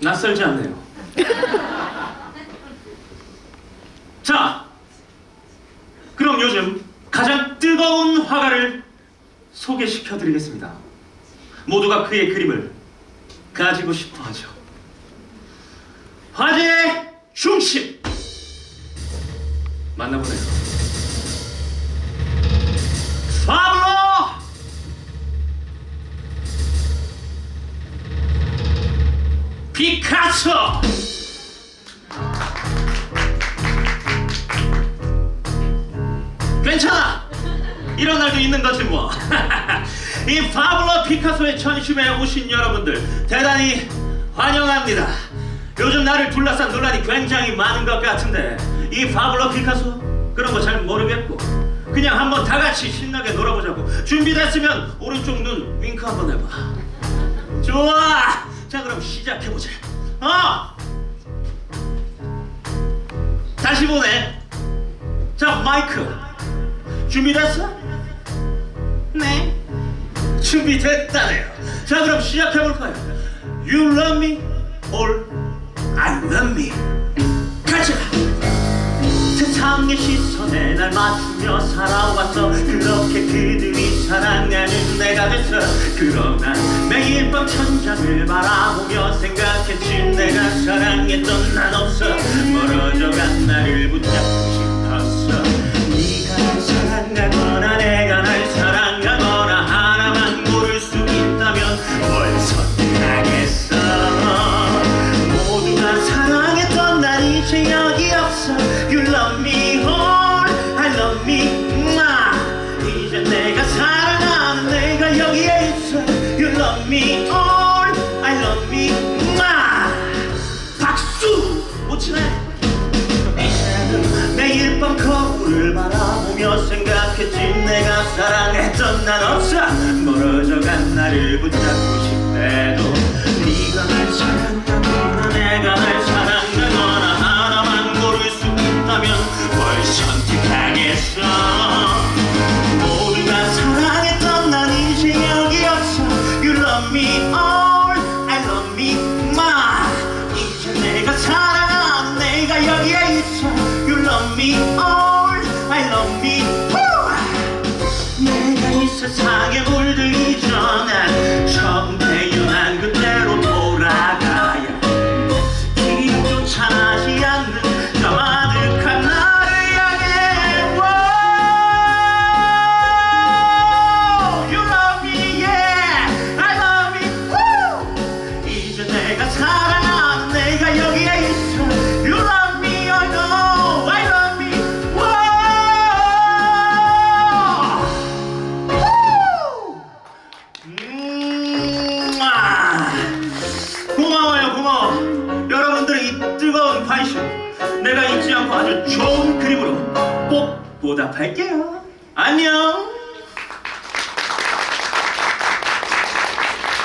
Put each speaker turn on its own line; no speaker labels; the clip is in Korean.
낯설지 않네요. 자, 그럼 요즘 가장 뜨거운 화가를 소개시켜 드리겠습니다. 모두가 그의 그림을 가지고 싶어 하죠. 화제의 중심! 만나보세요. 피카소! 괜찮아! 이런 날도 있는 거지 뭐. 이 파블로 피카소의 전심에 오신 여러분들 대단히 환영합니다. 요즘 나를 둘러싼 논란이 굉장히 많은 것 같은데 이 파블로 피카소 그런 거 잘 모르겠고 그냥 한번 다 같이 신나게 놀아보자고 준비됐으면 오른쪽 눈 윙크 한번 해봐. 좋아. 자 그럼 시작해 보자. 어. 다시 보내. 자 마이크 준비됐어? 네. 준비됐다네요. 자 그럼 시작해 볼까요? You love me or I love me. 가자. 세상의 시선에 날 맞추며 살아왔어 그렇게 그들 내가 됐어 그러나 매일 밤 천장을 바라보며 생각했지. 내가 사랑했던 난 없어 멀어져간 나를 붙잡고 내가 여기에 있어. You love me all. I love me. 마. 박수. 못 치네. 매일 밤 거울을 바라보며 생각했지. 내가 사랑했던 난 없어. 멀어져간 나를 붙잡고 싶대도 세상에 고마워요 고마워 여러분들의 이 뜨거운 관심 내가 잊지 않고 아주 좋은 그림으로 꼭 보답할게요. 안녕